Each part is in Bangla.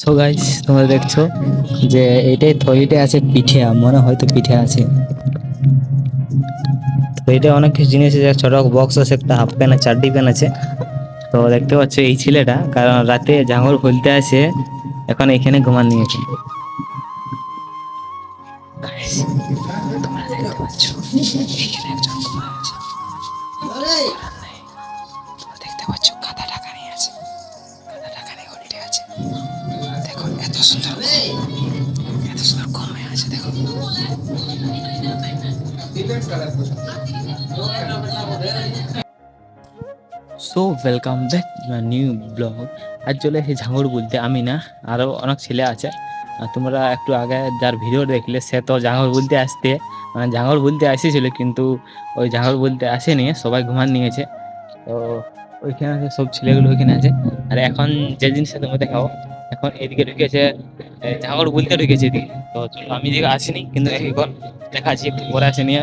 সো গাইস তোমরা দেখছ যে এটাই থলিতে আছে পিঠে মনে হয়তো পিঠে আছে। তো অনেক কিছু জিনিস আছে ছোট বক্স আছে, একটা হাফ প্যান্ট চারটি প্যান আছে। তো দেখতে পাচ্ছ এই ছেলেটা, কারণ রাতে জাঙ্গর খুলতে আসে, এখন এখানে ঘুমান নিয়েছে। তোমরা দেখতে পাচ্ছ, এখানে একজন so welcome back new blog আজ চলে এসেছি ঝাঙড় বলতে। আমি না আরও অনেক ছেলে আছে। আর তোমরা একটু আগে যার ভিডিও দেখলে সে তো ঝাঙড় বলতে আসতে। মানে ঝাঙড় বলতে এসেছিল কিন্তু ওই ঝাঙড় বলতে আসেনি সবাই ঘুমান নিয়েছে। তো ওইখানে আছে সব ছেলেগুলো ওইখানে আছে। আর এখন যে জিনিসটা তোমরা দেখাও এখন এদিকে ঢুকেছে এ, ঝাঙড় বলতে ঢুকেছে এদিকে। তো আমি এদিকে আসিনি কিন্তু এখন দেখাচ্ছি একটু পরে আসে নিয়ে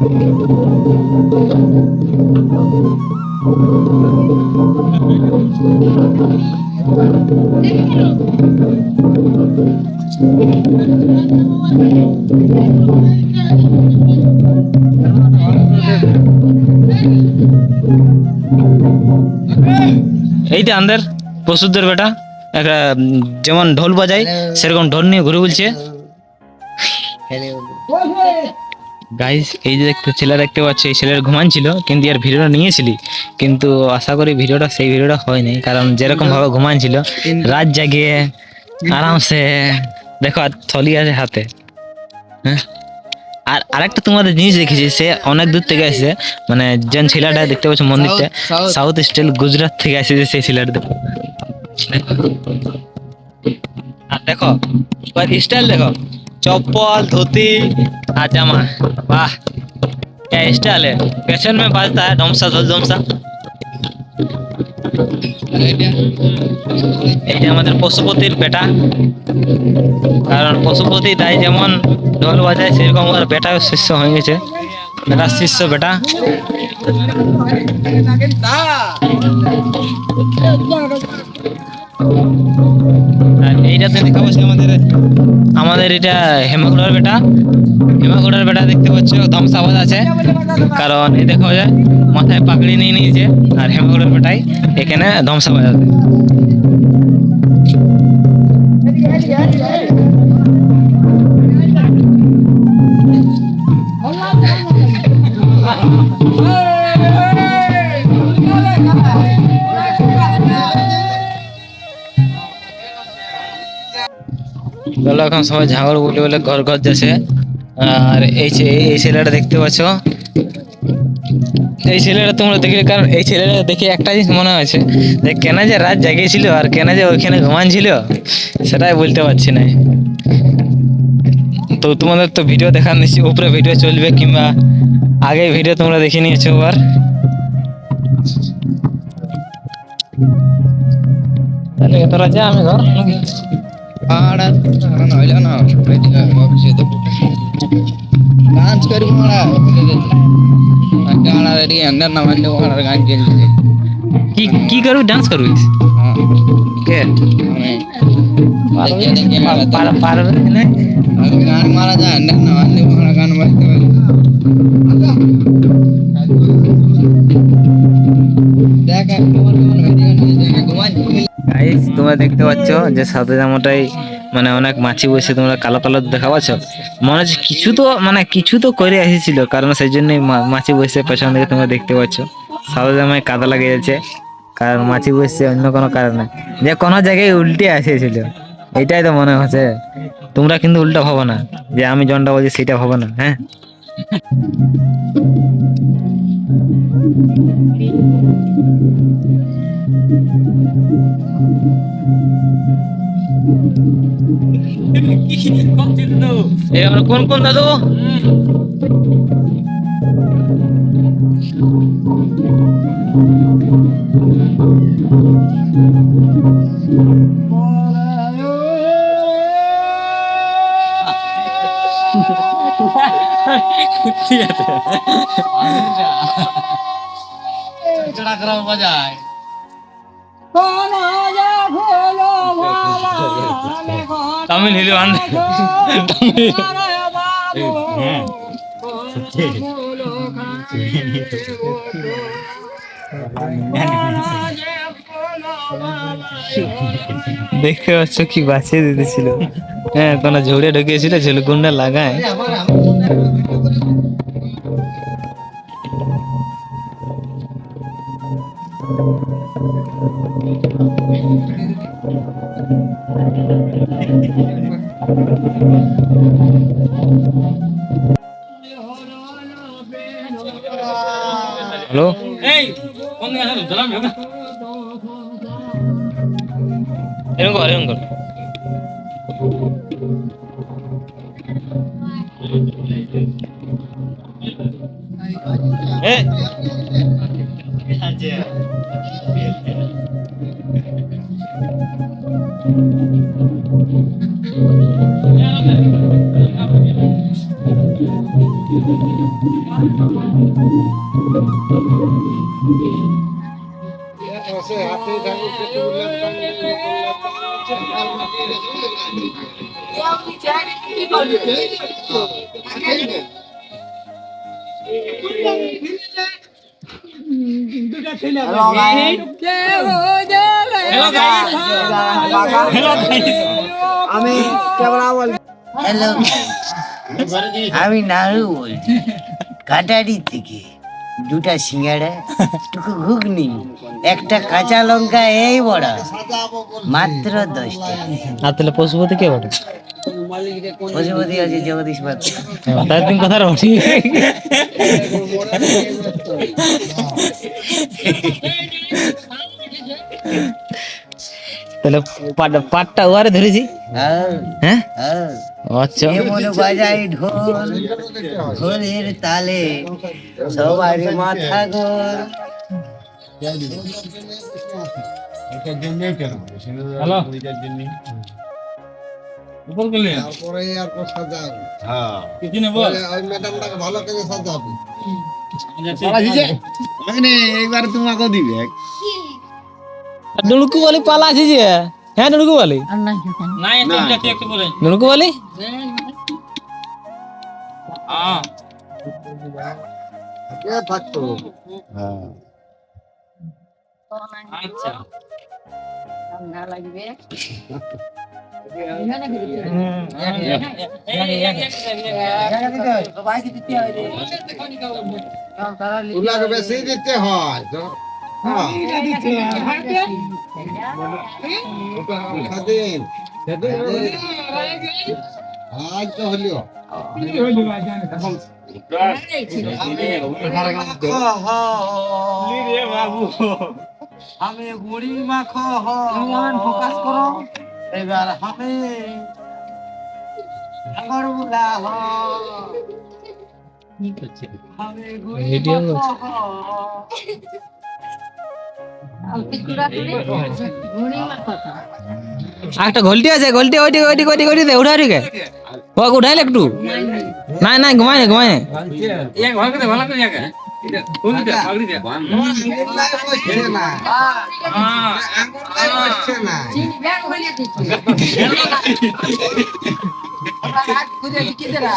এইটা আমাদের পশুদের বেটা। একটা যেমন ঢোল বাজায় সেরকম ঢোল নিয়ে ঘুরে বলছে। গাইস এই যে একটা ছেলে দেখতে পাচ্ছি এই ছেলের ঘুমান ছিল কিন্তু এর ভিডিওটা নিয়েছিলি। কিন্তু আশা করি ভিডিওটা সেই ভিডিওটা হয়নি কারণ যেরকম ভাবে ঘুমান ছিল রাত জাগিয়ে আরামসে দেখো আর থলি আছে হাতে। হ্যাঁ? আর আরেকটা তোমাদের জিনিস দেখেছি সে অনেক দূর থেকে আসছে মানে যে ছেলেটা দেখতে পাচ্ছ মন্দিরটা সাউথ স্টেল গুজরাট থেকে আসছে যে সেই ছেলেটা। দেখো আর দেখো স্টাইল দেখো চপ্পল ধুতি और जामा वाह क्या स्टाइल है फैशन में बाजता है ढोमसा ढोल ढोमसा এই যে আমাদের পশুপতির বেটা কারণ পশুপতি তাই যেমন ঢোল বাজায় সেরকম আমার বেটাও শিষ্য হয়ে গেছে বেটা শিষ্য বেটা আর এইটাতে পাচ্ছি আমাদের আমাদের এটা হেমাগুড়ার বেটা। হেমাগুড়ার বেটা দেখতে পাচ্ছ ধ্বংসাবাদ আছে। কারণ এই দেখা যায় মাথায় পাকড়ি নিয়ে নিয়েছে, আর হেমাগুড়ার বেটাই এখানে ধ্বংসাবাদ আছে। চলো এখন সবাই ঝাগড় বলে বলে ঘর ঘর যাচ্ছে। আর এই এই ছেলেটা দেখতে পাচ্ছ? এই ছেলেটা তোমরা দেখলে, কারণ এই ছেলেটা দেখে একটা জিনিস মনে হয়েছে যে কেন যে রাত জাগিয়েছিল আর কেন যে ওইখানে ঘুমান ছিল সেটাই বলতে পারছি না। তো তোমাদের তো ভিডিও দেখার নিশ্চয়ই উপরে ভিডিও চলবে কিংবা আগে ভিডিও তোমরা দেখে নিয়েছো আবার তাহলে তোরা যা আমি ঘর પાડા ના હલ્યા ના કઈ ઓફિસે તો કાંચ કરી મારા ગાણા રેડી અંદર ના વાંડે વાળા ગાંચ કરી કી કી કરું ડાન્સ કરું હા કે પાર પાર ને ગાણ મારા જા અંદર ના વાંડે વાળા ગાણ વાંચે દેખ એક વીડિયો গাইস তোমরা দেখতে পাচ্ছ যে সাদা জামাটাই মানে অনেক মাছি বসে তোমরা কালো কালো দেখা পাচ্ছ। মনে হচ্ছে কিছু তো মানে কিছু তো করে এসেছিল, কারণ সেই জন্যই মাছি বসে পেছন দিকে তোমরা দেখতে পাচ্ছ। সাদা জামায় কাদা লাগে যাচ্ছে কারণ মাছি বসছে অন্য কোনো কারণে যে কোনো জায়গায় উল্টে এসেছিল এটাই তো মনে হচ্ছে। তোমরা কিন্তু উল্টা ভাবো না, যে আমি জনটা বলছি সেটা ভাবো না হ্যাঁ? আমরা কোন কোন দাদু? ঠিক আছে বাজায়। তামিল হিলি বান দেখতে পাচ্ছ কি বাঁচিয়ে দিতেছিল হ্যাঁ কোন ঝুড়ে ঢুকিয়েছিল ঝুলকুন্ডা লাগায়। હલો? એમ કર એમ કર એ આજે কর এরকম কর এ আমি কেবল হ্যালো আমি নাড়ু বলছি। কাটারি থেকে দুটা সিঙ্গাড়া টুকু ঘুগনি একটা কাঁচা লঙ্কা এই বড় মাত্র দশ টাকা। আর তাহলে পশুপতি কে বটে? পশুপতি আছে জগদীশ পাত্র। তার দিন কথা রটি তাহলে পাট- পাটটা ওয়ারে ধরেছি। হ্যাঁ? হ্যাঁ হ্যাঁ আচ্ছা। এমন বাজাই ঢোল ঢোলের তালে সবার মাথা গোল। সাজাবো এইবার তোমাকে দিবে। নুনুকু বলি পালা আছে যে? হ্যাঁ নুনুকু বলি নুনুকু বলি আচ্ছা। বেশি দিতে হয়। তো হ্যাঁ। স্বাধীন আজ হলিও আমি বুড়ি মাখ ফোকাস করো। এবার আমি গুড়ি ভিডিও একটা ঘলটি আছে ঘলটি ওইটি ওইটি ওইটি ওইটি দে উঠা ঠিক ও উঠাইলে একটু। নাই নাই ঘুমাই না ঘুমাই না। হচ্ছে না আঙুল না